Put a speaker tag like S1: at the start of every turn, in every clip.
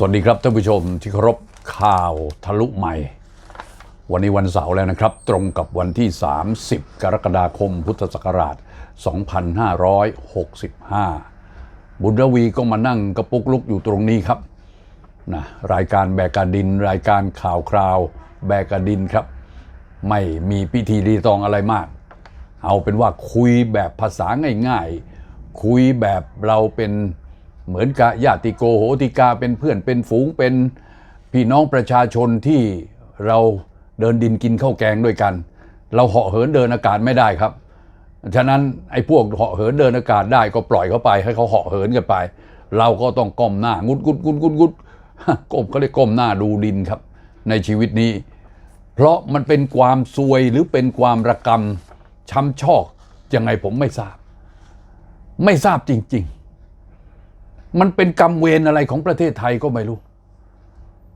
S1: สวัสดีครับท่านผู้ชมที่เคารพข่าวทะลุใหม่ วันนี้วันเสาร์แล้วนะครับ ตรงกับวันที่ 30 กรกฎาคมพุทธศักราช 2565 บุญระวีก็มานั่งกระปุกลุกอยู่ตรงนี้ครับนะรายการแบกกาดิน รายการข่าวคราวแบกกาดินครับ ไม่มีพิธีรีตองอะไรมาก เอาเป็นว่าคุยแบบภาษาง่ายๆ คุยแบบเราเป็น เหมือนกับญาติโกโหติกาเป็นเพื่อนเป็นฝูงเป็นพี่น้องประชาชนที่เราเดินดินกินข้าวแกงด้วยกัน เราเหาะเหินเดินอากาศไม่ได้ครับ ฉะนั้นไอ้พวกเหาะเหินเดินอากาศได้ก็ปล่อยเขาไป ให้เขาเหาะเหินกันไป เราก็ต้องก้มหน้างุดกุดกุดกุดกุดก้มเขาเรียกก้มหน้าดูดินครับ ในชีวิตนี้ เพราะมันเป็นความซวยหรือเป็นความระกำช้ำชอกยังไงผมไม่ทราบ ไม่ทราบจริง ๆ มันเป็นกรรมเวรอะไรของประเทศไทยก็ไม่รู้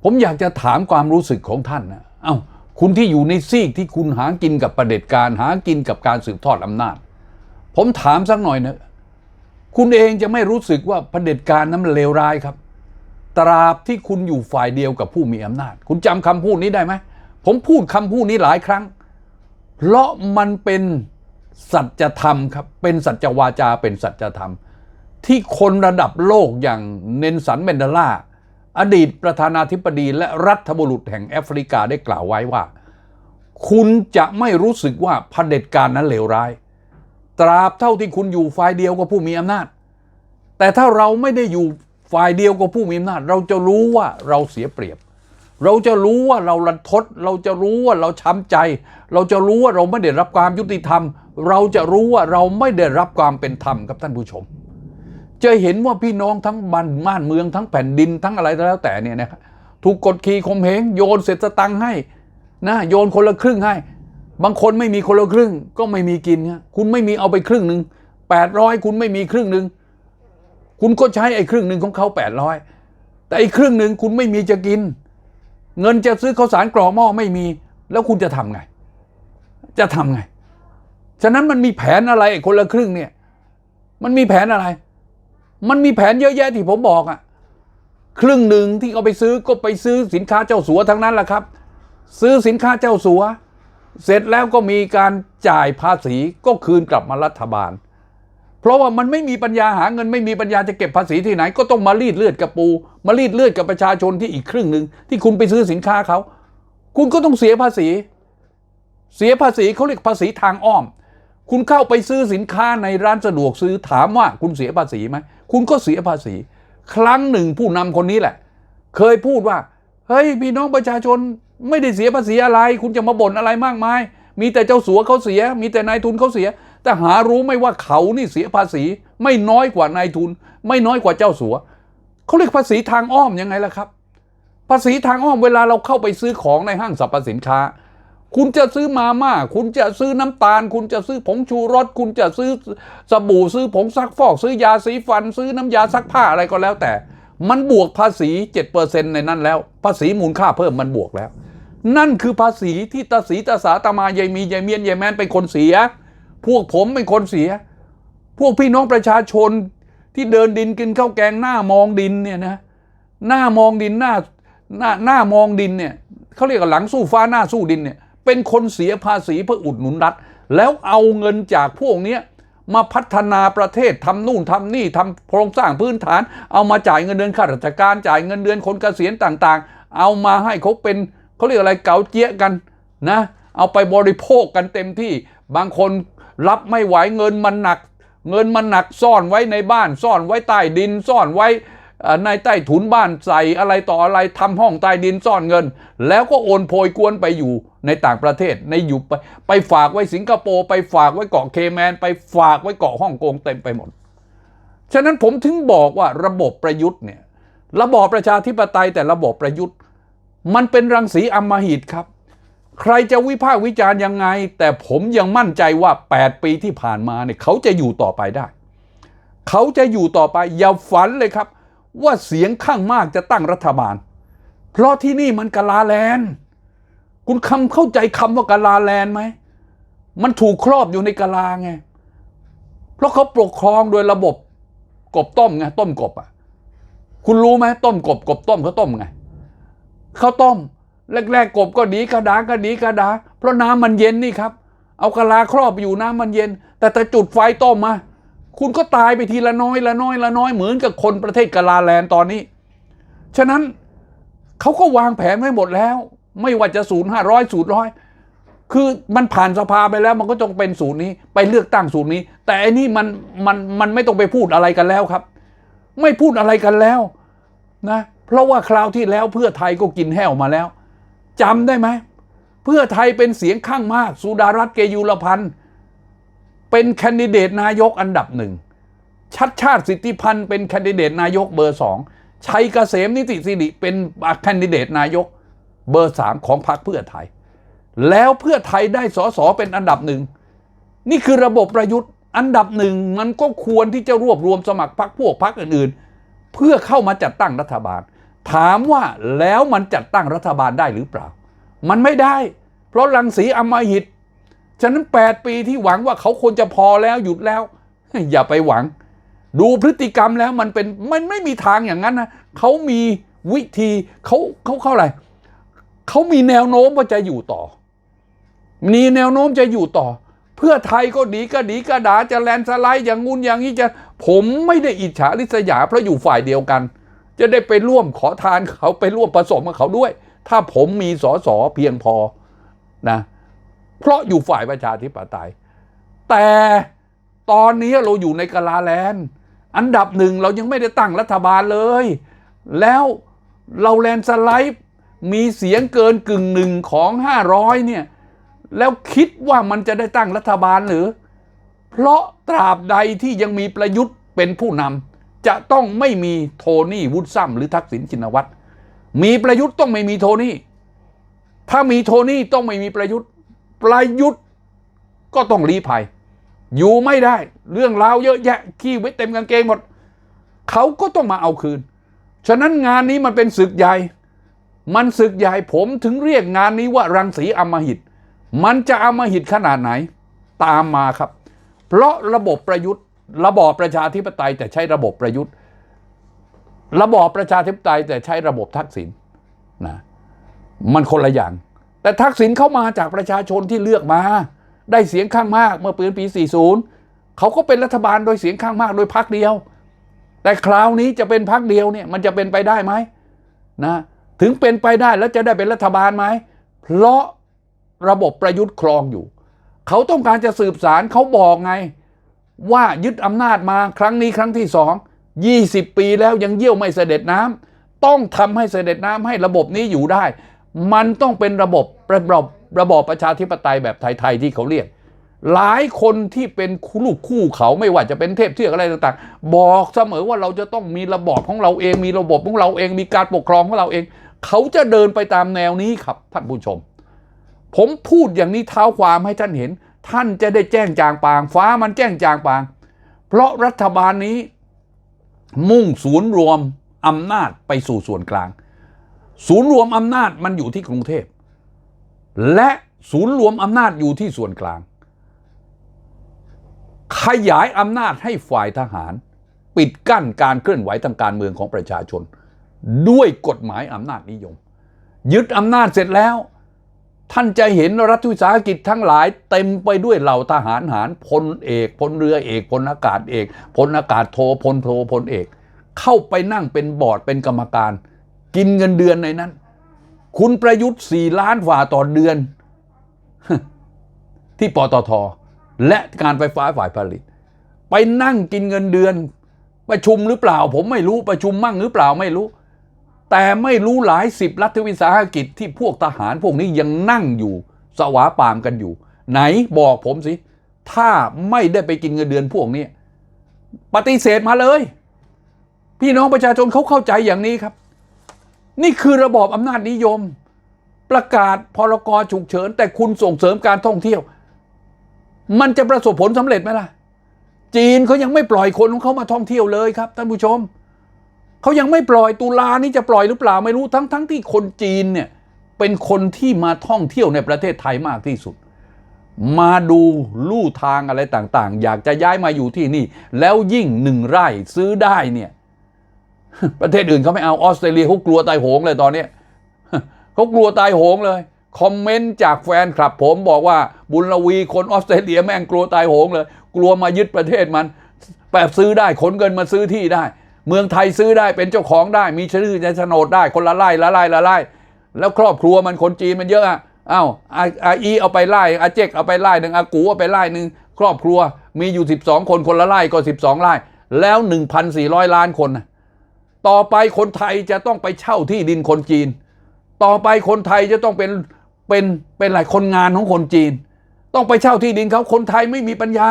S1: ผมอยากจะถามความรู้สึกของท่านนะเอา้าคุณที่อยู่ในซีกที่คุณหากินกับประเด็จการหากินกับการสืบทอดอำนาจ ผมถามสักหน่อยนะคุณเองจะไม่รู้สึกว่าประเผด็จการนั้นมันเลวร้ายครับ ตราบที่คุณอยู่ฝ่ายเดียวกับผู้มีอำนาจ คุณจำคำพูดนี้ได้ไหม ผมพูดคำพูดนี้หลายครั้ง เพราะมันเป็นสัจธรรมครับ เป็นสัจวาจาเป็นสัจธรรม ที่คนระดับโลกอย่างเนนสันเมนเดลา อดีตประธานาธิบดีและรัฐบุรุษแห่งแอฟริกาได้กล่าวไว้ว่า คุณจะไม่รู้สึกว่าเผด็จการนั้นเลวร้าย ตราบเท่าที่คุณอยู่ฝ่ายเดียวกับผู้มีอำนาจ แต่ถ้าเราไม่ได้อยู่ฝ่ายเดียวกับผู้มีอำนาจ เราจะรู้ว่าเราเสียเปรียบ เราจะรู้ว่าเราลันทด เราจะรู้ว่าเราช้ำใจ เราจะรู้ว่าเราไม่ได้รับความยุติธรรม เราจะรู้ว่าเราไม่ได้รับความเป็นธรรมครับท่านผู้ชม จะเห็นว่าพี่น้องทั้งบ้านบ้านเมืองทั้งแผ่นดินทั้งอะไรแล้วแต่เนี่ยนะครับถูกกดขี่ข่มเหงโยนเศษสตังให้นะโยนคนละครึ่งให้ บางคนไม่มีคนละครึ่ง ก็ไม่มีกินครับคุณไม่มีเอาไปครึ่งหนึ่งแปดร้อยคุณไม่มีครึ่งหนึ่งคุณก็ใช้ไอ้ครึ่งหนึ่งของเขาแปดร้อยแต่ไอ้ครึ่งหนึ่งคุณไม่มีจะกิน เงินจะซื้อข้าวสารกรอกหม้อไม่มี แล้วคุณจะทำไง จะทำไง ฉะนั้นมันมีแผนอะไรคนละครึ่งเนี่ย มันมีแผนอะไร มันมีแผนเยอะแยะที่ผมบอกอะครึ่งหนึ่งที่เอาไปซื้อก็ไปซื้อสินค้าเจ้าสัวทั้งนั้นแหละครับ ซื้อสินค้าเจ้าสัว เสร็จแล้วก็มีการจ่ายภาษีก็คืนกลับมารัฐบาล เพราะว่ามันไม่มีปัญญาหาเงินไม่มีปัญญาจะเก็บภาษีที่ไหน ก็ต้องมารีดเลือดกับปู มารีดเลือดกับประชาชนที่อีกครึ่งหนึ่งที่คุณไปซื้อสินค้าเขา คุณก็ต้องเสียภาษี เสียภาษีเขาเรียกภาษีทางอ้อม คุณเข้าไปซื้อสินค้าในร้านสะดวกซื้อถามว่าคุณเสียภาษีไหม คุณก็เสียภาษี ครั้งหนึ่งผู้นำคนนี้แหละ เคยพูดว่า เฮ้ยพี่น้องประชาชนไม่ได้เสียภาษีอะไร คุณจะมาบ่นอะไรมากมาย มีแต่เจ้าสัวเขาเสีย มีแต่นายทุนเขาเสีย แต่หารู้ไม่ว่าเขานี่เสียภาษี ไม่น้อยกว่านายทุน ไม่น้อยกว่าเจ้าสัวเขาเรียกภาษีทางอ้อมยังไงล่ะครับ ภาษีทางอ้อมเวลาเราเข้าไปซื้อของในห้างสรรพสินค้า คุณจะซื้อมาม่า คุณจะซื้อน้ำตาล คุณจะซื้อผงชูรส คุณจะซื้อสบู่ ซื้อผงซักฟอก ซื้อยาสีฟัน ซื้อน้ำยาซักผ้าอะไรก็แล้วแต่ มันบวกภาษี 7%ในนั้นแล้ว ภาษีมูลค่าเพิ่มมันบวกแล้ว นั่นคือภาษีที่ตาสีตาสาตามายายมียายเมียนยายแมนเป็นคนเสีย พวกผมเป็นคนเสีย พวกพี่น้องประชาชนที่เดินดินกินข้าวแกงหน้ามองดินเนี่ยนะ หน้ามองดินหน้าหน้าหน้ามองดินเนี่ยเขาเรียกว่าหลังสู้ฟ้าหน้าสู้ดินเนี่ย เป็นคนเสียภาษีเพื่ออุดหนุนรัฐ แล้วเอาเงินจากพวกนี้มาพัฒนาประเทศทำนู่นทำนี่ทำโครงสร้างพื้นฐาน เอามาจ่ายเงินเดือนข้าราชการจ่ายเงินเดือนคนเกษียณต่างๆ เอามาให้เขาเป็นเขาเรียกอะไรเกาเจี๊ยกันนะ เอาไปบริโภคกันเต็มที่บางคนรับไม่ไหวเงินมันหนัก เงินมันหนักซ่อนไว้ในบ้าน ซ่อนไว้ใต้ดินซ่อนไว้ ในใต้ถุนบ้านใส่อะไรต่ออะไรทำห้องใต้ดินซ่อนเงิน แล้วก็โอนโพยกวนไปอยู่ในต่างประเทศในอยู่ไปไปฝากไว้สิงคโปร์ไปฝากไว้เกาะเคแมน ไปฝากไว้เกาะฮ่องกงเต็มไปหมด ฉะนั้นผมถึงบอกว่าระบบประยุทธ์เนี่ยระบอบประชาธิปไตยแต่ระบบประยุทธ์ มันเป็นรังสีอมหิตครับ ใครจะวิพากษ์วิจารณ์ยังไง แต่ผมยังมั่นใจว่า 8 ปีที่ผ่านมาเนี่ยเขาจะอยู่ต่อไปได้ เขาจะอยู่ต่อไปอย่าฝันเลยครับ ว่าเสียงข้างมากจะตั้งรัฐบาล เพราะที่นี่มันกะลาแลนคุณคำเข้าใจคำว่ากะลาแลนไหม มันถูกครอบอยู่ในกะลาไง เพราะเขาปกครองโดยระบบกบต้มไงต้มกบอะคุณรู้ไหมต้มกบกบต้มเขาต้มไงเขาต้ม แรกๆกบก็ดีกระดาก็ดีกระดา เพราะน้ำมันเย็นนี่ครับ เอากะลาครอบอยู่น้ำมันเย็น แต่แต่จุดไฟต้มมา คุณก็ตายไปทีละน้อยละน้อยละน้อยเหมือนกับคนประเทศกะลาแลนตอนนี้ ฉะนั้นเขาก็วางแผนไว้หมดแล้ว ไม่ว่าจะศูนย์ห้าร้อยศูนย์ร้อยคือมันผ่านสภาไปแล้วมันก็ต้องเป็นศูนย์นี้ ไปเลือกตั้งศูนย์นี้ แต่อันนี้มันมันมันไม่ต้องไปพูดอะไรกันแล้วครับ ไม่พูดอะไรกันแล้วนะเพราะว่าคราวที่แล้วเพื่อไทยก็กินแห้วมาแล้วจำได้ไหมเพื่อไทยเป็นเสียงข้างมาก สุดารัตน์เกยุรพันธ์ เป็นแคนดิเดตนายกอันดับหนึ่งชัดชาติสิทธิพันธ์เป็นแคนดิเดตนายกเบอร์สองชัยเกษมนิติสิริเป็นแคนดิเดตนายกเบอร์สามของพรรคเพื่อไทย แล้วเพื่อไทยได้สสเป็นอันดับหนึ่งนี่คือระบบประยุทธ์อันดับหนึ่งมันก็ควรที่จะรวบรวมสมัครพรรคพวกพรรคอื่นๆ เพื่อเข้ามาจัดตั้งรัฐบาล ถามว่าแล้วมันจัดตั้งรัฐบาลได้หรือเปล่า มันไม่ได้ เพราะรังสีอมหิต ฉะนั้น 8 ปีที่หวังว่าเขาควรจะพอแล้วหยุดแล้ว อย่าไปหวัง ดูพฤติกรรมแล้วมันเป็นมันไม่มีทางอย่างนั้นนะเขามีวิธีเขาเขาเข้าอะไรเขามีแนวโน้มว่าจะอยู่ต่อ มีแนวโน้มจะอยู่ต่อ เพื่อไทยก็ดีก็ดีก็ดาจะแลนสไลด์อย่างงู้นอย่างนี้จะ ผมไม่ได้อิจฉาริษยาเพราะอยู่ฝ่ายเดียวกัน จะได้ไปร่วมขอทานเขาไปร่วมผสมกับเขาด้วย ถ้าผมมีสอสอเพียงพอนะ เพราะอยู่ฝ่ายประชาธิปไตย แต่ตอนนี้เราอยู่ในกาลาแลนด์อันดับหนึ่งเรายังไม่ได้ตั้งรัฐบาลเลย แล้วเราแลนสไลด์มีเสียงเกินกึ่งหนึ่งของ 500 เนี่ย แล้วคิดว่ามันจะได้ตั้งรัฐบาลหรือ เพราะตราบใดที่ยังมีประยุทธ์เป็นผู้นำจะต้องไม่มีโทนี่วุฒิซัมหรือทักษิณชินวัตรมีประยุทธ์ต้องไม่มีโทนี่ ถ้ามีโทนี่ต้องไม่มีประยุทธ์ ประยุทธ์ก็ต้องรีภัย อยู่ไม่ได้ เรื่องราวเยอะแยะ ขี้ไว้เต็มกางเกงหมด เขาก็ต้องมาเอาคืน ฉะนั้นงานนี้มันเป็นศึกใหญ่ มันศึกใหญ่ผมถึงเรียกงานนี้ว่ารังสีอมหิต มันจะอมหิตขนาดไหน ตามมาครับ เพราะระบบประยุทธ์ ระบอบประชาธิปไตยแต่ใช้ระบบประยุทธ์ ระบอบประชาธิปไตยแต่ใช้ระบบทักษิณนะ มันคนละอย่าง แต่ทักษิณเข้ามาจากประชาชนที่เลือกมา ได้เสียงข้างมากเมื่อปีปี 40 เขาก็เป็นรัฐบาลโดยเสียงข้างมากโดยพรรคเดียว แต่คราวนี้จะเป็นพรรคเดียวเนี่ยมันจะเป็นไปได้ไหมนะถึงเป็นไปได้แล้วจะได้เป็นรัฐบาลไหมเพราะระบบประยุทธ์ครองอยู่ เขาต้องการจะสืบสารเขาบอกไง ว่ายึดอำนาจมาครั้งนี้ครั้งที่สอง20 ปีแล้วยังเยี่ยวไม่เสด็จน้ำต้องทำให้เสด็จน้ำให้ระบบนี้อยู่ได้ มันต้องเป็นระบบระบบระบอบประชาธิปไตยแบบไทย ๆ ที่เขาเรียก หลายคนที่เป็นลูกคู่เขาไม่ว่าจะเป็นเทพเทือกอะไรต่างๆ บอกเสมอว่าเราจะต้องมีระบอบของเราเอง มีระบบของเราเอง มีการปกครองของเราเอง เขาจะเดินไปตามแนวนี้ครับท่านผู้ชม ผมพูดอย่างนี้เท้าความให้ท่านเห็น ท่านจะได้แจ้งจางปาง ฟ้ามันแจ้งจางปาง เพราะรัฐบาลนี้มุ่งศูนย์รวมอำนาจไปสู่ส่วนกลาง ศูนย์รวมอำนาจมันอยู่ที่กรุงเทพ และศูนย์รวมอำนาจอยู่ที่ส่วนกลาง ขยายอำนาจให้ฝ่ายทหาร ปิดกั้นการเคลื่อนไหวทางการเมืองของประชาชน ด้วยกฎหมายอำนาจนิยม ยึดอำนาจเสร็จแล้ว ท่านจะเห็นรัฐวิสาหกิจทั้งหลายเต็มไปด้วยเหล่าทหารหารพลเอกพลเรือเอกพลอากาศเอกพลอากาศโทพลโทพลเอก เข้าไปนั่งเป็นบอร์ดเป็นกรรมการ กินเงินเดือนในนั้น คุณประยุทธ์สี่ล้านฝ่าต่อเดือน ที่ปตท และการไฟฟ้าฝ่ายผลิต ไปนั่งกินเงินเดือน ประชุมหรือเปล่า ผมไม่รู้ประชุมมั่งหรือเปล่าไม่รู้ แต่ไม่รู้หลายสิบรัฐวิสาหกิจที่พวกทหารพวกนี้ยังนั่งอยู่ สวาปามกันอยู่ ไหนบอกผมสิ ถ้าไม่ได้ไปกินเงินเดือนพวกนี้ปฏิเสธมาเลย พี่น้องประชาชนเขาเข้าใจอย่างนี้ครับ นี่คือระบอบอำนาจนิยม ประกาศพรกฉุกเฉิน แต่คุณส่งเสริมการท่องเที่ยว มันจะประสบผลสำเร็จไหมล่ะ จีนเขายังไม่ปล่อยคนของเขามาท่องเที่ยวเลยครับ ท่านผู้ชมเขายังไม่ปล่อยตุลานี้จะปล่อยหรือเปล่าไม่รู้ทั้งทั้งที่คนจีนเนี่ยเป็นคนที่มาท่องเที่ยวในประเทศไทยมากที่สุด มาดูลู่ทางอะไรต่างๆ อยากจะย้ายมาอยู่ที่นี่ แล้วยิ่งหนึ่งไร่ซื้อได้เนี่ย ประเทศอื่นเขาไม่เอาออสเตรเลียเขากลัวตายโหงเลยตอนนี้เขากลัวตายโหงเลยคอมเมนต์จากแฟนคลับผมบอกว่าบุญลวีคนออสเตรเลียแม่งกลัวตายโหงเลย กลัวมายึดประเทศมันแปบซื้อได้ขนเงินมาซื้อที่ได้ เมืองไทยซื้อได้เป็นเจ้าของได้ มีชื่อในโฉนดได้คนละไร่ละไร่ละไร่แล้วครอบครัวมันคนจีนมันเยอะอะอ้าวอาอาอีเอาไปไร่อาเจกเอาไปไร่หนึ่งอากูเอาไปไร่หนึ่งครอบครัวมีอยู่ 12 คนคนละไร่ก็ 12ไร่แล้ว 1,400 ล้านคนนะ ต่อไปคนไทยจะต้องไปเช่าที่ดินคนจีน ต่อไปคนไทยจะต้องเป็นเป็นเป็นอะไรคนงานของคนจีน ต้องไปเช่าที่ดินเขาคนไทยไม่มีปัญญา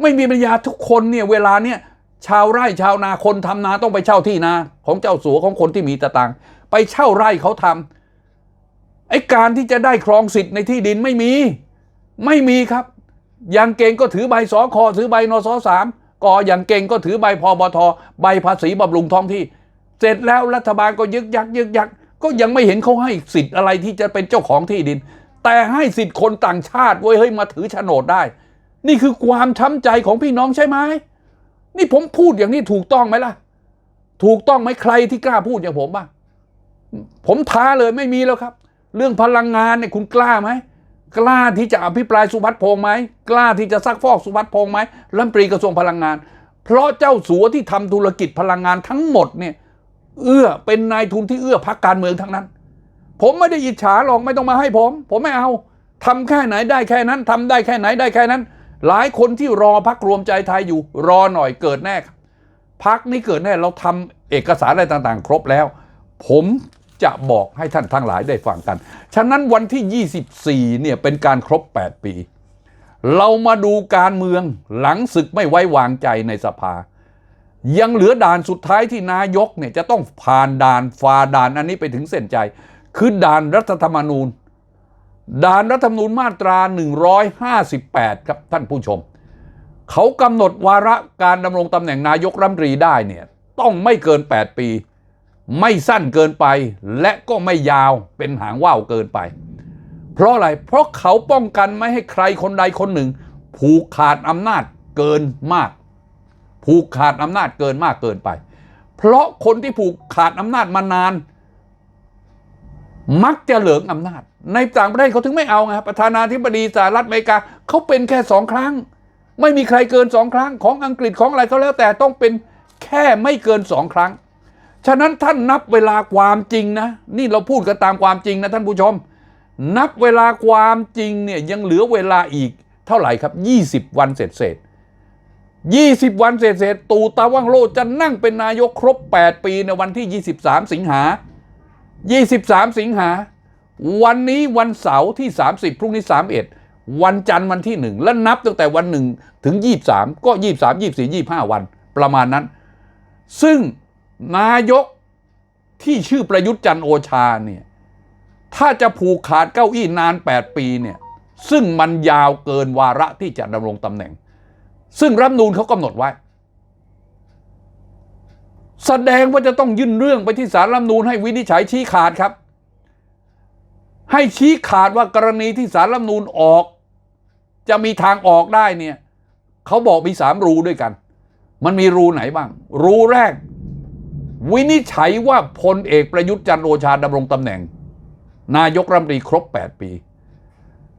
S1: ไม่มีปัญญาทุกคนเนี่ยเวลาเนี่ยชาวไร่ชาวนาคนทำนาต้องไปเช่าที่นาของเจ้าสัวของคนที่มีตะตังไปเช่าไร่เขาทำไอ้การที่จะได้ครองสิทธิ์ในที่ดินไม่มี ไม่มีครับ อย่างเก่งก็ถือใบสอคอถือใบนอสอสาม กออย่างเก่งก็ถือใบพบทใบภาษีบำรุงท้องที่ เสร็จแล้วรัฐบาลก็ยึกยักยึกยักก็ยังไม่เห็นเขาให้สิทธิ์อะไรที่จะเป็นเจ้าของที่ดิน แต่ให้สิทธิ์คนต่างชาติเว้ยเฮ้ยมาถือโฉนดได้ นี่คือความช้ำใจของพี่น้องใช่ไหมนี่ผมพูดอย่างนี้ถูกต้องไหมล่ะ ถูกต้องไหมใครที่กล้าพูดอย่างผมบ้างผมท้าเลยไม่มีแล้วครับ เรื่องพลังงานเนี่ยคุณกล้าไหม กล้าที่จะอภิปรายสุพัฒน์พงษ์ไหมกล้าที่จะซักฟอกสุพัฒน์พงษ์ไหมรัฐมนตรีกระทรวงพลังงาน เพราะเจ้าสัวที่ทำธุรกิจพลังงานทั้งหมดเนี่ยเอื้อเป็นนายทุนที่เอื้อพักการเมืองทั้งนั้น ผมไม่ได้อิจฉาหรอกไม่ต้องมาให้ผม ผมไม่เอาทำแค่ไหนได้แค่นั้นทำได้แค่ไหนได้แค่นั้น หลายคนที่รอพักรวมใจไทยอยู่รอหน่อยเกิดแน่พักนี้เกิดแน่เราทำเอกสารอะไรต่างๆ ครบแล้ว ผม จะบอกให้ท่านทั้งหลายได้ฟังกัน ฉะนั้นวันที่ 24 เนี่ยเป็นการครบ 8 ปี เรามาดูการเมืองหลังศึกไม่ไว้วางใจในสภา ยังเหลือด่านสุดท้ายที่นายกเนี่ยจะต้องผ่านด่านฝ่าด่านอันนี้ไปถึงเส้นใจ คือด่านรัฐธรรมนูญ ด่านรัฐธรรมนูญมาตรา 158 ครับท่านผู้ชม เขากำหนดวาระการดำรงตำแหน่งนายกรัฐมนตรีได้เนี่ยต้องไม่เกิน 8 ปี ไม่สั้นเกินไปและก็ไม่ยาวเป็นหางว่าวเกินไป เพราะอะไร เพราะเขาป้องกันไม่ให้ใครคนใดคนหนึ่ง ผูกขาดอำนาจเกินมาก ผูกขาดอำนาจเกินมากเกินไป เพราะคนที่ผูกขาดอำนาจมานาน มักจะเหลืองอำนาจ ในต่างประเทศเขาถึงไม่เอาไงประธานาธิบดีสหรัฐอเมริกาเขาเป็นแค่สองครั้ง ไม่มีใครเกินสองครั้งของอังกฤษของอะไรก็แล้วแต่ต้องเป็นแค่ไม่เกินสองครั้ง ฉะนั้นท่านนับเวลาความจริงนะ นี่เราพูดกันตามความจริงนะท่านผู้ชม นับเวลาความจริงเนี่ยยังเหลือเวลาอีกเท่าไหร่ครับ 20 วันเศษเศษ20 วันเศษเศษตู่ตาว่างโลจะนั่งเป็นนายกครบ 8 ปีในวันที่ 23 สิงหา 23 สิงหา วันนี้วันเสาร์ที่ 30 พรุ่งนี้ 31 วันจันทร์วันที่ 1 และนับตั้งแต่วัน 1 ถึง 23 ก็ 23 24 25 วัน ประมาณนั้น ซึ่ง นายกที่ชื่อประยุทธ์จันโอชาเนี่ยถ้าจะผูกขาดเก้าอี้นาน 8 ปีเนี่ยซึ่งมันยาวเกินวาระที่จะดำรงตำแหน่ง ซึ่งรัฐมนูลเขากำหนดไว้ แสดงว่าจะต้องยื่นเรื่องไปที่ศาลรัฐมนูญให้วินิจฉัยชี้ขาดครับ ให้ชี้ขาดว่ากรณีที่ศาลรัฐมนูญออก จะมีทางออกได้เนี่ยเขาบอกมีสามรูด้วยกัน มันมีรูไหนบ้าง รูแรก วินิจฉัยว่าพลเอกประยุทธ์จันทร์โอชาดำรงตำแหน่ง นายกรัฐมนตรีครบ 8 ปี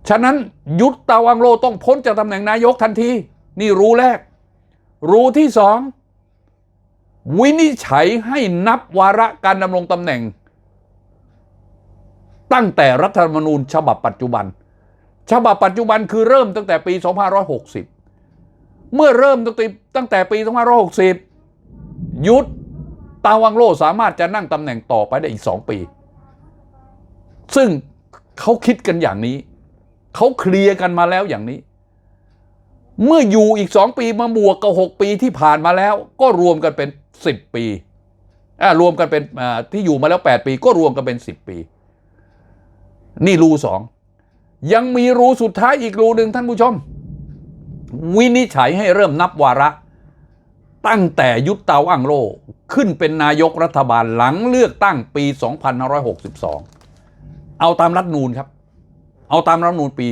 S1: ฉะนั้นยุทธตาวังโลต้องพ้นจากตำแหน่งนายกทันที นี่รู้แรก รู้ที่สองวินิจฉัยให้นับวาระการดำรงตำแหน่ง ตั้งแต่รัฐธรรมนูญฉบับปัจจุบัน ฉบับปัจจุบันคือเริ่มตั้งแต่ปี 2560 เมื่อเริ่มตั้งแต่ตั้งแต่ปี 2560 ยุทธ ตาวังโลสามารถจะนั่งตำแหน่งต่อไปได้อีก 2 ปี ซึ่งเขาคิดกันอย่างนี้ เขาเคลียร์กันมาแล้วอย่างนี้ เมื่ออยู่อีกสองปีมาบวกกับหกปีที่ผ่านมาแล้ว ก็รวมกันเป็นสิบปีรวมกันเป็นที่อยู่มาแล้วแปดปี ก็รวมกันเป็นสิบปี นี่รูสองยังมีรูสุดท้ายอีกรูหนึ่งท่านผู้ชม วินิจฉัยให้เริ่มนับวาระ ตั้งแต่ยุทธเตาอังโลขึ้นเป็นนายกรัฐบาลหลังเลือกตั้งปี 2562 เอาตามรัฐนูนครับ เอาตามรัฐนูนปี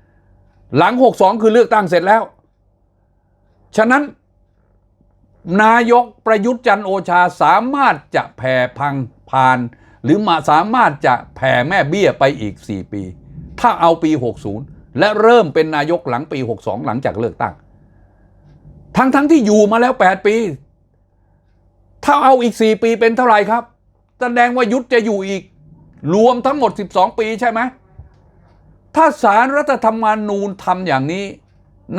S1: 60 หลัง 62 คือเลือกตั้งเสร็จแล้ว ฉะนั้น นายกประยุทธ์จันโอชาสามารถจะแผ่พังผ่าน หรือมาสามารถจะแผ่แม่เบี้ยไปอีก 4 ปี ถ้าเอาปี 60 และเริ่มเป็นนายกหลังปี 62 หลังจากเลือกตั้ง ทั้งทั้งที่อยู่มาแล้ว 8 ปี ถ้าเอาอีก 4 ปีเป็นเท่าไหร่ครับ แสดงว่ายุทธจะอยู่อีก รวมทั้งหมด 12 ปีใช่ไหม ถ้าสารรัฐธรรมนูญทำอย่างนี้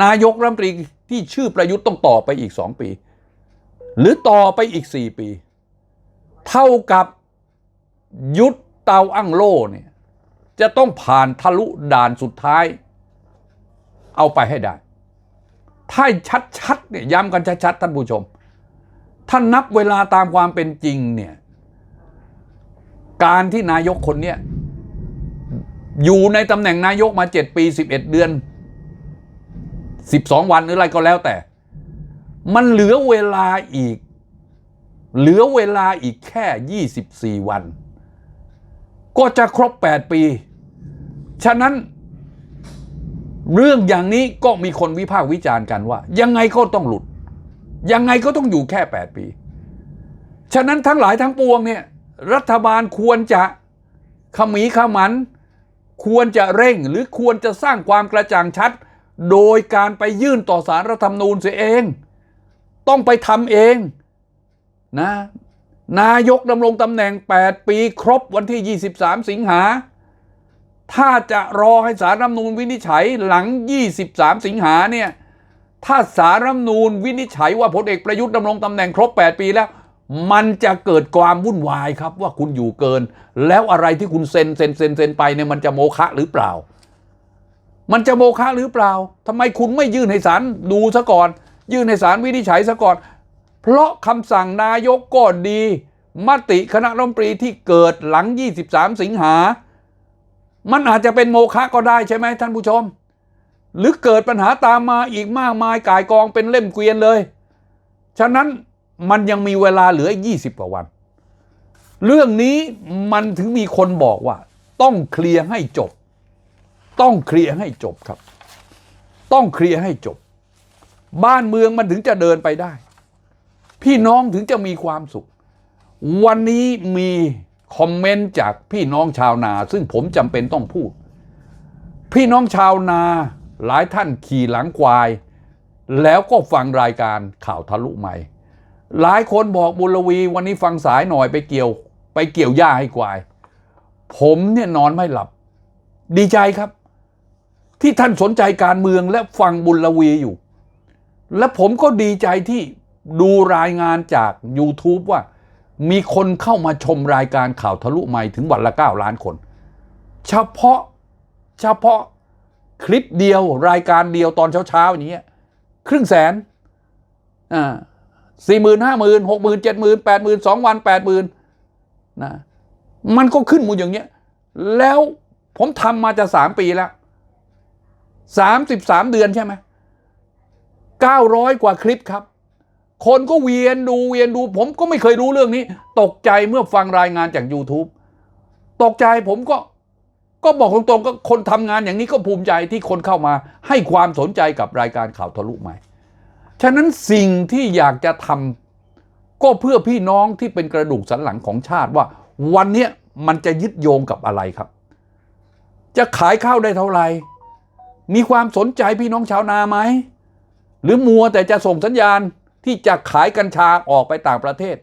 S1: นายกรัฐมนตรีที่ชื่อประยุทธ์ต้องต่อไปอีก 2 ปี หรือต่อไปอีก 4 ปี เท่ากับยุทธเตาอั้งโล่เนี่ยจะต้องผ่านทะลุด่านสุดท้าย เอาไปให้ได้ ถ้าชัดๆเนี่ยย้ำกันชัดๆท่านผู้ชม ถ้านับเวลาตามความเป็นจริงเนี่ยการที่นายกคนเนี้ยอยู่ในตำแหน่งนายกมา 7 ปี 11 เดือน 12 วันหรืออะไรก็แล้วแต่ มันเหลือเวลาอีก เหลือเวลาอีกแค่ 24 วัน ก็จะครบ 8 ปี ฉะนั้น เรื่องอย่างนี้ก็มีคนวิพากษ์วิจารณ์กันว่า ยังไงก็ต้องหลุด ยังไงก็ต้องอยู่แค่ 8 ปี ฉะนั้นทั้งหลายทั้งปวงเนี่ยรัฐบาลควรจะขมีขมัน ควรจะเร่งหรือควรจะสร้างความกระจ่างชัด โดยการไปยื่นต่อสารรัฐธรรมนูญเสียเอง ต้องไปทำเองนะนายกดำรงตำแหน่ง 8 ปี ครบวันที่ 23 สิงหา ถ้าจะรอให้สารรัฐมนูญวินิจฉัยหลัง 23 สิงหาเนี่ยถ้าสารรัฐมนูญวินิจฉัยว่าพลเอกประยุทธ์ดำรงตำแหน่งครบ 8 ปีแล้ว มันจะเกิดความวุ่นวายครับว่าคุณอยู่เกิน แล้วอะไรที่คุณเซ็นเซ็นเซ็นเซ็นไปเนี่ยมันจะโมฆะหรือเปล่า มันจะโมฆะหรือเปล่าทำไมคุณไม่ยื่นให้ศาลดูซะก่อน ยื่นให้ศาลวินิจฉัยซะก่อน เพราะคำสั่งนายกก็ดี มติคณะรัฐมนตรีที่เกิดหลัง 23 สิงหา มันอาจจะเป็นโมฆะก็ได้ใช่ไหมท่านผู้ชม หรือเกิดปัญหาตามมาอีกมากมายก่ายกองเป็นเล่มเกวียนเลย ฉะนั้นมันยังมีเวลาเหลือ 20 กว่าวัน เรื่องนี้มันถึงมีคนบอกว่า ต้องเคลียร์ให้จบ ต้องเคลียร์ให้จบครับ ต้องเคลียร์ให้จบ บ้านเมืองมันถึงจะเดินไปได้ พี่น้องถึงจะมีความสุข วันนี้มี คอมเมนต์จากพี่น้องชาวนา ซึ่งผมจำเป็นต้องพูด พี่น้องชาวนาหลายท่านขี่หลังควาย แล้วก็ฟังรายการข่าวทะลุใหม่ หลายคนบอกบุญลวีวันนี้ฟังสายหน่อยไปเกี่ยว ไปเกี่ยวหญ้าให้ควาย ผมเนี่ยนอนไม่หลับ ดีใจครับ ที่ท่านสนใจการเมืองและฟังบุญลวีอยู่ และผมก็ดีใจที่ดูรายงานจาก YouTube ว่า มีคนเข้ามาชมรายการข่าวทะลุใหม่ถึงวันละ 9 ล้านคน เฉพาะเฉพาะคลิปเดียวรายการเดียวตอนเช้าๆอย่างเงี้ยครึ่งแสนอ่าสี่หมื่นห้าหมื่นหกหมื่นเจ็ดหมื่นแปดหมื่นสองวันแปดหมื่นนะมันก็ขึ้นมูอย่างเงี้ย แล้วผมทำมาจะสามปีแล้วสามสิบสามเดือนใช่ไหมเก้าร้อยกว่าคลิปครับ คนก็เวียนดูเวียนดู ผมก็ไม่เคยรู้เรื่องนี้ ตกใจเมื่อฟังรายงานจาก YouTube ตกใจผมก็ก็บอกตรงๆก็คนทำงานอย่างนี้ก็ภูมิใจที่คนเข้ามาให้ความสนใจกับรายการข่าวทะลุใหม่ ฉะนั้นสิ่งที่อยากจะทำก็เพื่อพี่น้องที่เป็นกระดูกสันหลังของชาติว่า วันนี้มันจะยึดโยงกับอะไรครับ จะขายข้าวได้เท่าไหร่ มีความสนใจพี่น้องชาวนาไหม หรือมัวแต่จะส่งสัญญาณ ที่จะขายกัญชาออกไปต่างประเทศ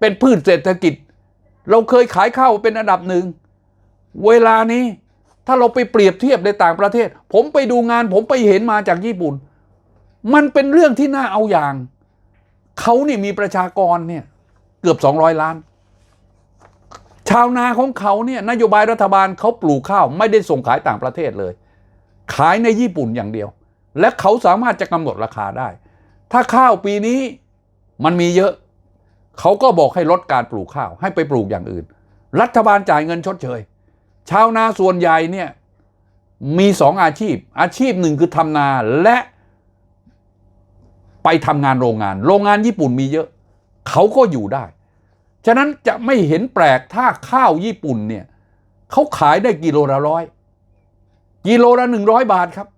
S1: เป็นพืชเศรษฐกิจ เราเคยขายข้าวเป็นอันดับหนึ่ง เวลานี้ถ้าเราไปเปรียบเทียบในต่างประเทศ ผมไปดูงานผมไปเห็นมาจากญี่ปุ่น มันเป็นเรื่องที่น่าเอาอย่าง เขานี่มีประชากรเนี่ยเกือบ 200 ล้าน ชาวนาของเขาเนี่ยนโยบายรัฐบาลเขาปลูกข้าวไม่ได้ส่งขายต่างประเทศเลย ขายในญี่ปุ่นอย่างเดียว และเขาสามารถจะกำหนดราคาได้ ถ้าข้าวปีนี้มันมีเยอะ เขาก็บอกให้ลดการปลูกข้าว ให้ไปปลูกอย่างอื่น รัฐบาลจ่ายเงินชดเชย ชาวนาส่วนใหญ่เนี่ยมีสองอาชีพ อาชีพหนึ่งคือทำนาและไปทำงานโรงงาน โรงงานญี่ปุ่นมีเยอะ เขาก็อยู่ได้ ฉะนั้นจะไม่เห็นแปลกถ้าข้าวญี่ปุ่นเนี่ยเขาขายได้กิโลละร้อยกิโลละหนึ่งร้อยบาทครับ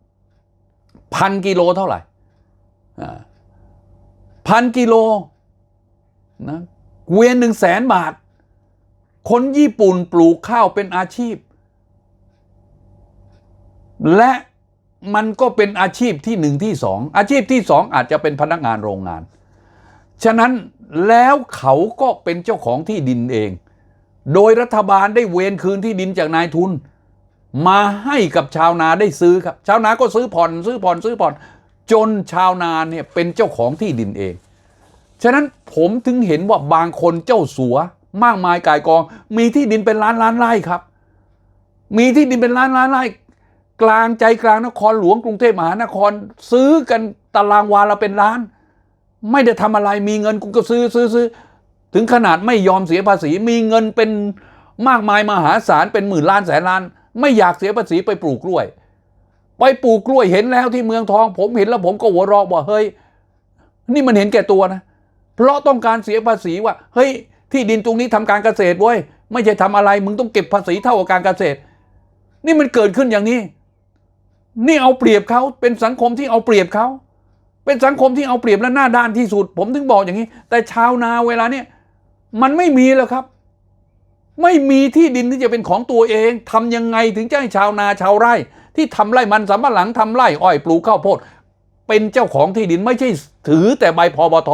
S1: พันกิโลเท่าไหร่ พันกิโลนะเกวียนหนึ่งแสนบาท คนญี่ปุ่นปลูกข้าวเป็นอาชีพ และมันก็เป็นอาชีพที่หนึ่งที่สองอาชีพที่สองอาจจะเป็นพนักงานโรงงาน ฉะนั้นแล้วเขาก็เป็นเจ้าของที่ดินเอง โดยรัฐบาลได้เวนคืนที่ดินจากนายทุน มาให้กับชาวนาได้ซื้อครับ ชาวนาก็ซื้อผ่อนซื้อผ่อนซื้อผ่อน จนชาวนาเนี่ยเป็นเจ้าของที่ดินเอง ฉะนั้นผมถึงเห็นว่าบางคนเจ้าสัว มากมายกายกอง มีที่ดินเป็นล้านล้านไร่ครับ มีที่ดินเป็นล้านล้านไร่กลางใจกลางนครหลวงกรุงเทพมหานคร ซื้อกันตารางวาละเป็นล้าน ไม่ได้ทำอะไรมีเงินกูก็ซื้อซื้อซื้อถึงขนาดไม่ยอมเสียภาษี มีเงินเป็นมากมายมหาศาลเป็นหมื่นล้านแสนล้าน ไม่อยากเสียภาษีไปปลูกกล้วย ไปปลูกกล้วยเห็นแล้วที่เมืองทอง ผมเห็นแล้วผมก็หัวเราะว่าเฮ้ย นี่มันเห็นแก่ตัวนะ เพราะต้องการเสียภาษีว่า เฮ้ย ที่ดินตรงนี้ทำการเกษตรเว้ยไม่ใช่ทำอะไร มึงต้องเก็บภาษีเท่ากับการเกษตร นี่มันเกิดขึ้นอย่างนี้ นี่เอาเปรียบเขาเป็นสังคมที่เอาเปรียบเขาเป็นสังคมที่เอาเปรียบและหน้าด้านที่สุด ผมถึงบอกอย่างนี้ แต่ชาวนาเวลาเนี่ยมันไม่มีแล้วครับ ไม่มีที่ดินที่จะเป็นของตัวเองทำยังไงถึงจะให้ชาวนาชาวไร่ ที่ทำไร่มันสำปะหลังทำไร่อ้อยปลูกข้าวโพด เป็นเจ้าของที่ดินไม่ใช่ถือแต่ใบพบท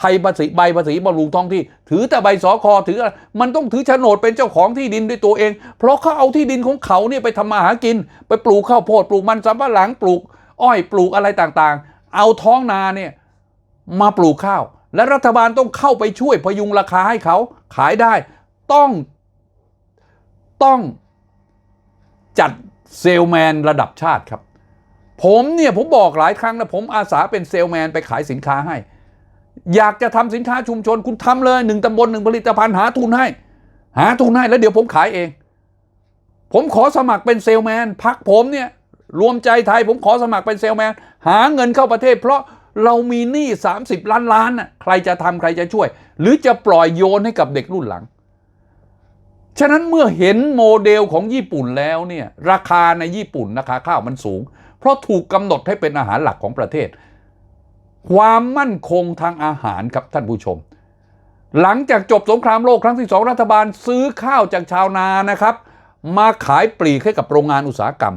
S1: ภัยภาษีใบภาษีบำรุงท้องที่ ถือแต่ใบสอคอถืออะไรมันต้องถือโฉนดเป็นเจ้าของที่ดินด้วยตัวเอง เพราะเขาเอาที่ดินของเขาเนี่ยไปทำมาหากิน ไปปลูกข้าวโพดปลูกมันสำปะหลังปลูก อ้อยปลูกอะไรต่างๆ เอาท้องนาเนี่ยมาปลูกข้าว และรัฐบาลต้องเข้าไปช่วยพยุงราคาให้เขาขายได้ ต้องต้องจัด เซลแมนระดับชาติครับ ผมเนี่ยผมบอกหลายครั้งนะผมอาสาเป็นเซลแมนไปขายสินค้าให้ อยากจะทำสินค้าชุมชนคุณทำเลยหนึ่งตำบลหนึ่งผลิตภัณฑ์หาทุนให้ หาทุนให้แล้วเดี๋ยวผมขายเอง ผมขอสมัครเป็นเซลแมนพักผมเนี่ยรวมใจไทยผมขอสมัครเป็นเซลแมนหาเงินเข้าประเทศ เพราะเรามีหนี้30 ล้านล้านน่ะใครจะทำใครจะช่วย หรือจะปล่อยโยนให้กับเด็กรุ่นหลัง ฉะนั้นเมื่อเห็นโมเดลของญี่ปุ่นแล้วเนี่ยราคาในญี่ปุ่นราคาข้าวมันสูง เพราะถูกกำหนดให้เป็นอาหารหลักของประเทศ ความมั่นคงทางอาหารครับท่านผู้ชม หลังจากจบสงครามโลกครั้งที่สองรัฐบาลซื้อข้าวจากชาวนานะครับ มาขายปลีกให้กับโรงงานอุตสาหกรรม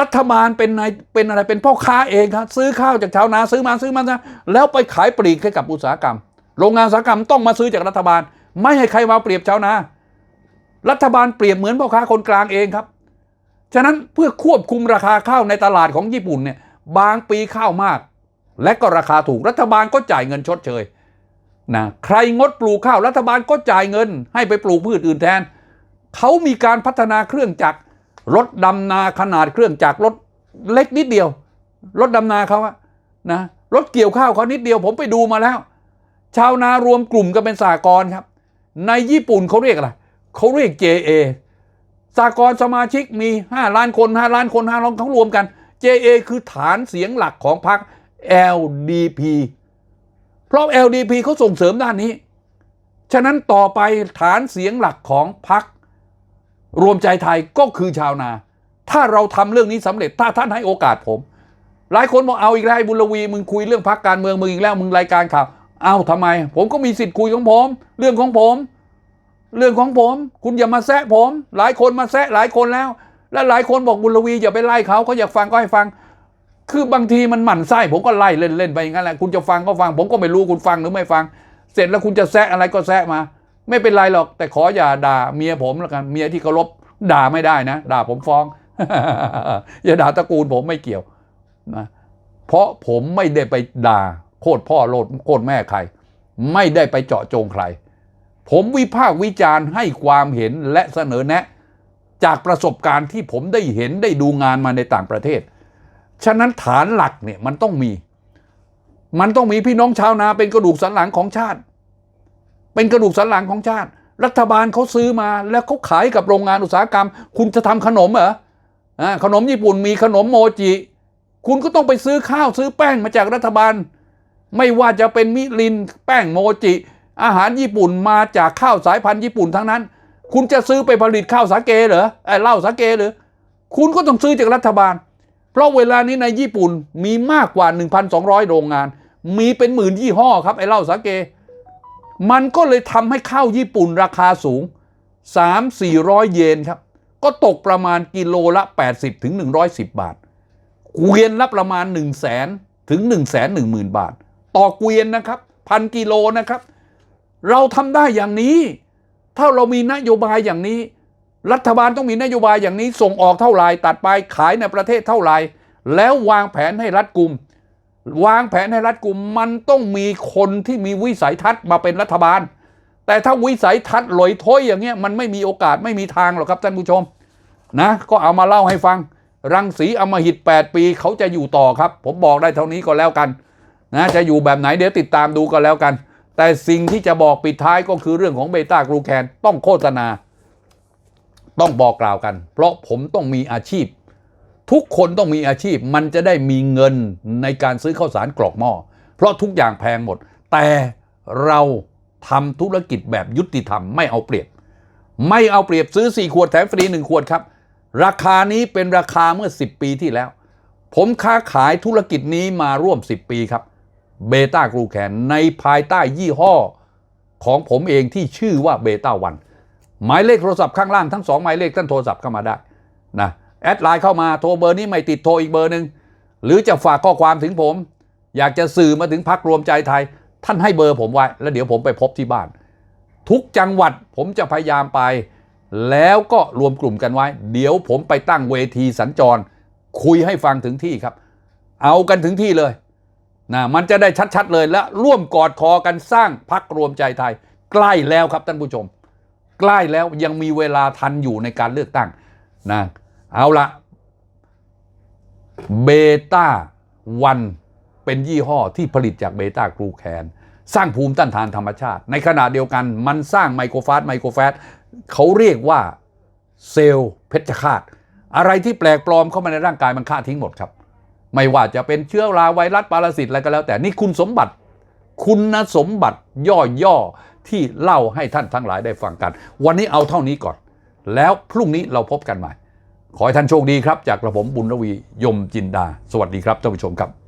S1: รัฐบาลเป็นนายเป็นอะไรเป็นพ่อค้าเองครับซื้อข้าวจากชาวนาซื้อมาซื้อมานะแล้วไปขายปลีกให้กับอุตสาหกรรม โรงงานอุตสาหกรรมต้องมาซื้อจากรัฐบาล ไม่ให้ใครมาเปรียบชาวนา รัฐบาลเปรียบเหมือนพ่อค้าคนกลางเองครับ ฉะนั้นเพื่อควบคุมราคาข้าวในตลาดของญี่ปุ่นเนี่ยบางปีข้าวมาก และก็ราคาถูกรัฐบาลก็จ่ายเงินชดเชยนะใครงดปลูกข้าวรัฐบาลก็จ่ายเงิน ให้ไปปลูกพืชอื่นแทน เขามีการพัฒนาเครื่องจักรรถดำนาขนาดเครื่องจักรรถเล็กนิดเดียวรถดำนาเขาอะนะรถเกี่ยวข้าวเขานิดเดียวผมไปดูมาแล้ว ชาวนารวมกลุ่มกันเป็นสากรครับ ในญี่ปุ่นเขาเรียกอะไรเขาเรียก JA สากรณ์สมาชิกมี 5 ล้านคน 5 ล้านคน5ล้านเขารวมกัน JA คือฐานเสียงหลักของพรรค LDP เพราะ LDP เขาส่งเสริมด้านนี้ ฉะนั้นต่อไปฐานเสียงหลักของพรรครวมใจไทยก็คือชาวนา ถ้าเราทำเรื่องนี้สำเร็จ ถ้าท่านให้โอกาสผม หลายคนบอกเอาอีกแล้วบุญลวี มึงคุยเรื่องพรรคการเมืองมึงอีกแล้ว มึงรายการข่าว เอาทำไม ผมก็มีสิทธิ์คุยของผม เรื่องของผม เรื่องของผม คุณอย่ามาแซะผม หลายคนมาแซะหลายคนแล้ว และหลายคนบอกบุญลวีอย่าไปไล่เขาเขาอยากฟังก็ให้ฟัง คือบางทีมันหมั่นไส้ผมก็ไล่เล่นๆไปอย่างนั้นแหละคุณจะฟังก็ฟัง ผมก็ไม่รู้คุณฟังหรือไม่ฟัง เสร็จแล้วคุณจะแซะอะไรก็แซะมา ไม่เป็นไรหรอก แต่ขออย่าด่าเมียผมแล้วกันเมียที่เคารพด่าไม่ได้นะ ด่าผมฟ้อง อย่าด่าตระกูลผมไม่เกี่ยวนะเพราะผมไม่ได้ไปด่า โคตรพ่อโลดโคตรแม่ใคร ไม่ได้ไปเจาะจงใคร ผมวิพากษ์วิจารณ์ให้ความเห็นและเสนอแนะ จากประสบการณ์ที่ผมได้เห็นได้ดูงานมาในต่างประเทศ ฉะนั้นฐานหลักเนี่ยมันต้องมี มันต้องมีพี่น้องชาวนาเป็นกระดูกสันหลังของชาติ เป็นกระดูกสันหลังของชาติ รัฐบาลเขาซื้อมาแล้วเขาขายกับโรงงานอุตสาหกรรม คุณจะทำขนมเหรออขนมญี่ปุ่นมีขนมโมจิ คุณก็ต้องไปซื้อข้าวซื้อแป้งมาจากรัฐบาล ไม่ว่าจะเป็นมิลินแป้งโมจิ อาหารญี่ปุ่นมาจากข้าวสายพันธุ์ญี่ปุ่นทั้งนั้น คุณจะซื้อไปผลิตข้าวสาเกเหรอไอ้เหล้าสาเกเหรอคุณก็ต้องซื้อจากรัฐบาล เพราะเวลานี้ในญี่ปุ่นมีมากกว่า 1,200 โรงงาน มีเป็นหมื่นยี่ห้อครับไอ้เหล้าสาเก มันก็เลยทำให้ข้าวญี่ปุ่นราคาสูง 3 400 เยนครับ ก็ตกประมาณกิโลละ 80ถึง110 บาทเกวียนละประมาณ 1 0 0 0 0แสนถึง 1 1 0 0 0 0 บาท ต่อเกวียนนะครับพันกิโลนะครับ เราทำได้อย่างนี้ ถ้าเรามีนโยบายอย่างนี้ รัฐบาลต้องมีนโยบายอย่างนี้ ส่งออกเท่าไหร่ตัดไปขายในประเทศเท่าไหร่แล้ววางแผนให้รัดกุม วางแผนให้รัดกุมมันต้องมีคนที่มีวิสัยทัศน์มาเป็นรัฐบาล แต่ถ้าวิสัยทัศน์ลอยถ้อยอย่างเงี้ยมันไม่มีโอกาสไม่มีทางหรอกครับท่านผู้ชมนะก็เอามาเล่าให้ฟัง รังสีอมหิต 8 ปีเขาจะอยู่ต่อครับ ผมบอกได้เท่านี้ก็แล้วกัน นะจะอยู่แบบไหนเดี๋ยวติดตามดูก็แล้วกัน แต่สิ่งที่จะบอกปิดท้ายก็คือเรื่องของเบต้ากรูแคนต้องโฆษณา ต้องบอกกล่าวกัน เพราะผมต้องมีอาชีพ ทุกคนต้องมีอาชีพ มันจะได้มีเงินในการซื้อข้าวสารกรอกหม้อเพราะทุกอย่างแพงหมด แต่เราทำธุรกิจแบบยุติธรรมไม่เอาเปรียบ ไม่เอาเปรียบซื้อ 4 ขวดแถมฟรี1ขวดครับ ราคานี้เป็นราคาเมื่อ 10 ปีที่แล้ว ผมค้าขายธุรกิจนี้มาร่วม 10 ปีครับ เบต้ากรูแคนในภายใต้ยี่ห้อของผมเองที่ชื่อว่าเบต้าวันหมายเลขโทรศัพท์ข้างล่างทั้งสองหมายเลขท่านโทรศัพท์เข้ามาได้นะแอดไลน์เข้ามาโทรเบอร์นี้ไม่ติดโทรอีกเบอร์หนึ่งหรือจะฝากข้อความถึงผม อยากจะสื่อมาถึงพักรวมใจไทย ท่านให้เบอร์ผมไว้ แล้วเดี๋ยวผมไปพบที่บ้าน ทุกจังหวัดผมจะพยายามไป แล้วก็รวมกลุ่มกันไว้ เดี๋ยวผมไปตั้งเวทีสัญจร คุยให้ฟังถึงที่ครับ เอากันถึงที่เลย นะมันจะได้ชัดๆเลยและร่วมกอดคอกันสร้างพักรวมใจไทย ใกล้แล้วครับท่านผู้ชม ใกล้แล้วยังมีเวลาทันอยู่ในการเลือกตั้งนะเอาละเบต้าวันเป็นยี่ห้อที่ผลิตจากเบต้ากรูแคนสร้างภูมิต้านทานธรรมชาติ ในขณะเดียวกันมันสร้างไมโครฟาสไมโครแฟตเขาเรียกว่าเซลล์เพชฌฆาต อะไรที่แปลกปลอมเข้ามาในร่างกายมันฆ่าทิ้งหมดครับ ไม่ว่าจะเป็นเชื้อราไวรัสปรสิตอะไรก็แล้ว แต่นี่คุณสมบัติ คุณสมบัติย่อๆที่เล่าให้ท่านทั้งหลายได้ฟังกัน วันนี้เอาเท่านี้ก่อน แล้วพรุ่งนี้เราพบกันใหม่ ขอให้ท่านโชคดีครับ จากกระผมบุญรวียมจินดา สวัสดีครับท่านผู้ชมครับ